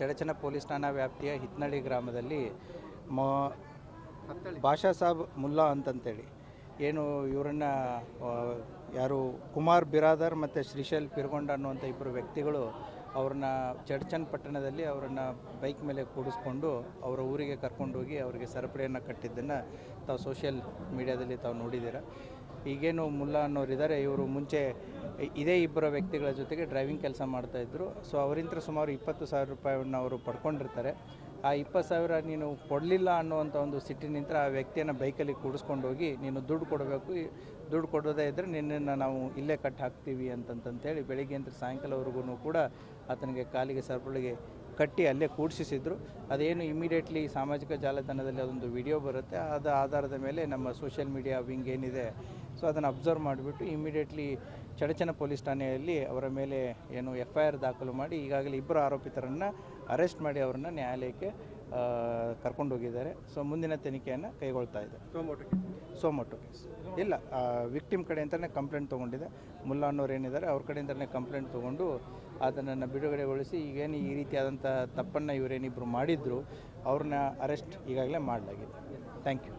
ಚಡಚನ police ಠಾಣಾ ವ್ಯಾಪ್ತಿಯ ಹಿತ್ನಳ್ಳಿ ಗ್ರಾಮದಲ್ಲಿ ಮೊ ಭಾಷಾ ಸಾಬ್ ಮುಲ್ಲಾ ಅಂತಂತೇಳಿ. ಏನು ಇವರನ್ನ ಯಾರು ಕುಮಾರ್ ಬಿರಾದರ್ ಮತ್ತು ಶ್ರೀಶೈಲ್ ಪಿರ್ಗೊಂಡ ಅನ್ನುವಂಥ ಇಬ್ಬರು ವ್ಯಕ್ತಿಗಳು ಅವ್ರನ್ನ ಚಡ್ಚನ್ ಪಟ್ಟಣದಲ್ಲಿ ಅವರನ್ನು ಬೈಕ್ ಮೇಲೆ ಕೂಡಿಸ್ಕೊಂಡು ಅವರ ಊರಿಗೆ ಕರ್ಕೊಂಡೋಗಿ ಅವರಿಗೆ ಸರಪಳಿಯನ್ನು ಕಟ್ಟಿದ್ದನ್ನು ತಾವು ಸೋಷಿಯಲ್ ಮೀಡಿಯಾದಲ್ಲಿ ತಾವು ನೋಡಿದ್ದೀರ. ಈಗೇನು ಮುಲ್ಲಾ ಅನ್ನೋರಿದ್ದಾರೆ, ಇವರು ಮುಂಚೆ ಇದೇ ಇಬ್ಬರ ವ್ಯಕ್ತಿಗಳ ಜೊತೆಗೆ ಡ್ರೈವಿಂಗ್ ಕೆಲಸ ಮಾಡ್ತಾಯಿದ್ರು ಸೊ ಅವರಿಂದ ಸುಮಾರು ಇಪ್ಪತ್ತು ಸಾವಿರ ರೂಪಾಯಿಯನ್ನು ಅವರು ಪಡ್ಕೊಂಡಿರ್ತಾರೆ. ಆ ಇಪ್ಪತ್ತು ಸಾವಿರ ನೀನು ಕೊಡಲಿಲ್ಲ ಅನ್ನುವಂಥ ಒಂದು ಸಿಟ್ಟಿನಿಂದ ಆ ವ್ಯಕ್ತಿಯನ್ನು ಬೈಕಲ್ಲಿ ಕೂಡಿಸ್ಕೊಂಡು ಹೋಗಿ ನೀನು ದುಡ್ಡು ಕೊಡಬೇಕು. ದುಡ್ಡು ಕೊಡೋದೇ ಇದ್ದರೆ ನಿನ್ನನ್ನು ನಾವು ಇಲ್ಲೇ ಕಟ್ ಹಾಕ್ತೀವಿ ಅಂತಂತಂತೇಳಿ ಬೆಳಿಗ್ಗೆ ಅಂತ ಸಾಯಂಕಾಲವರೆಗೂ ಕೂಡ ಆತನಿಗೆ ಕಾಲಿಗೆ ಸರಪಳಿಗೆ ಕಟ್ಟಿ ಅಲ್ಲೇ ಕೂಡಿಸಿದ್ರು ಅದೇನು ಇಮಿಡಿಯೇಟ್ಲಿ ಸಾಮಾಜಿಕ ಜಾಲತಾಣದಲ್ಲಿ ಅದೊಂದು ವಿಡಿಯೋ ಬರುತ್ತೆ. ಅದ ಆಧಾರದ ಮೇಲೆ ನಮ್ಮ ಸೋಷಿಯಲ್ ಮೀಡಿಯಾ ವಿಂಗ್ ಏನಿದೆ ಸೊ ಅದನ್ನು ಅಬ್ಸರ್ವ್ ಮಾಡಿಬಿಟ್ಟು ಇಮಿಡಿಯೇಟ್ಲಿ ಚಡಚನ ಪೊಲೀಸ್ ಠಾಣೆಯಲ್ಲಿ ಅವರ ಮೇಲೆ ಏನು ಎಫ್ ಐ ಆರ್ ದಾಖಲು ಮಾಡಿ ಈಗಾಗಲೇ ಇಬ್ಬರು ಆರೋಪಿತರನ್ನು ಅರೆಸ್ಟ್ ಮಾಡಿ ಅವರನ್ನು ನ್ಯಾಯಾಲಯಕ್ಕೆ ಕರ್ಕೊಂಡು ಕರ್ಕೊಂಡೋಗಿದ್ದಾರೆ ಸೊ ಮುಂದಿನ ತನಿಖೆಯನ್ನು ಕೈಗೊಳ್ತಾ ಇದೆ. ಸೋಮೋಟೋ ಕೇಸ್ ಇಲ್ಲ ವಿಕ್ಟಿಮ್ ಕಡೆ ಕಂಪ್ಲೇಂಟ್ ತೊಗೊಂಡಿದೆ. ಮುಲ್ಲಾ ಅನ್ನೋರು ಏನಿದ್ದಾರೆ, ಅವ್ರ ಕಡೆಯಿಂದಲೇ ಕಂಪ್ಲೇಂಟ್ ತೊಗೊಂಡು ಅದನ್ನು ಬಿಡುಗಡೆಗೊಳಿಸಿ ಈಗೇನು ಈ ರೀತಿಯಾದಂಥ ತಪ್ಪನ್ನು ಇವರೇನಿಬ್ಬರು ಮಾಡಿದ್ರು, ಅವ್ರನ್ನ ಅರೆಸ್ಟ್ ಈಗಾಗಲೇ ಮಾಡಲಾಗಿದೆ. Thank you